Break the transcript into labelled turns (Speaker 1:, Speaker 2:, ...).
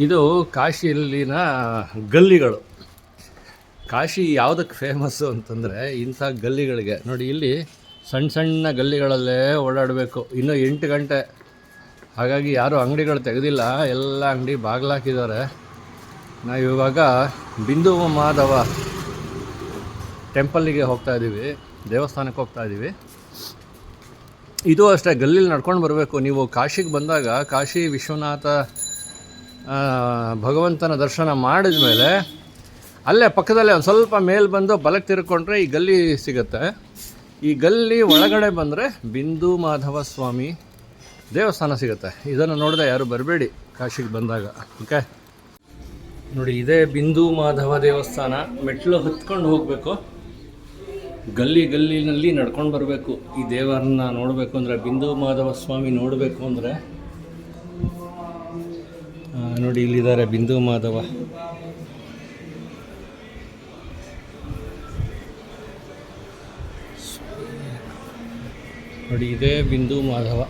Speaker 1: ಇದು ಕಾಶಿಯಲ್ಲಿನ ಗಲ್ಲಿಗಳು. ಕಾಶಿ ಯಾವುದಕ್ಕೆ ಫೇಮಸ್ಸು ಅಂತಂದರೆ ಇಂಥ ಗಲ್ಲಿಗಳಿಗೆ. ನೋಡಿ, ಇಲ್ಲಿ ಸಣ್ಣ ಸಣ್ಣ ಗಲ್ಲಿಗಳಲ್ಲೇ ಓಡಾಡಬೇಕು. ಇನ್ನೂ ಎಂಟು ಗಂಟೆ. ಹಾಗಾಗಿ ಯಾರೂ ಅಂಗಡಿಗಳು ತೆಗೆದಿಲ್ಲ. ಎಲ್ಲ ಅಂಗಡಿ ಬಾಗಿಲಾಕಿದ್ದಾರೆ. ನಾವು ಇವಾಗ ಬಿಂದು ಮಾಧವ ಟೆಂಪಲ್ಲಿಗೆ ಹೋಗ್ತಾ ಇದ್ದೀವಿ ದೇವಸ್ಥಾನಕ್ಕೆ ಹೋಗ್ತಾ ಇದ್ದೀವಿ ಇದು ಅಷ್ಟೇ, ಗಲ್ಲಿಲಿ ನಡ್ಕೊಂಡು ಬರಬೇಕು. ನೀವು ಕಾಶಿಗೆ ಬಂದಾಗ ಕಾಶಿ ವಿಶ್ವನಾಥ ಭಗವಂತನ ದರ್ಶನ ಮಾಡಿದ ಮೇಲೆ ಅಲ್ಲೇ ಪಕ್ಕದಲ್ಲೇ ಒಂದು ಸ್ವಲ್ಪ ಮೇಲೆ ಬಂದು ಬಲಕ್ಕೆ ತಿರ್ಕೊಂಡ್ರೆ ಈ ಗಲ್ಲಿ ಸಿಗುತ್ತೆ. ಈ ಗಲ್ಲಿ ಒಳಗಡೆ ಬಂದರೆ ಬಿಂದು ಮಾಧವ ಸ್ವಾಮಿ ದೇವಸ್ಥಾನ ಸಿಗುತ್ತೆ. ಇದನ್ನು ನೋಡಿದೆ ಯಾರು ಬರಬೇಡಿ ಕಾಶಿಗೆ ಬಂದಾಗ. ಓಕೆ ನೋಡಿ, ಇದೇ ಬಿಂದು ಮಾಧವ ದೇವಸ್ಥಾನ ಮೆಟ್ಲು ಹತ್ಕೊಂಡು ಹೋಗಬೇಕು. ಗಲ್ಲಿ ಗಲ್ಲಿನಲ್ಲಿ ನಡ್ಕೊಂಡು ಬರಬೇಕು. ಈ ದೇವರನ್ನ ನೋಡಬೇಕು ಅಂದರೆ, ಬಿಂದು ಮಾಧವ ಸ್ವಾಮಿ ನೋಡಬೇಕು ಅಂದರೆ ನೋಡಿ ಇಲ್ಲಿದ್ದಾರೆ ಬಿಂದು ಮಾಧವ. ನೋಡಿ ಇದೇ ಬಿಂದು ಮಾಧವ.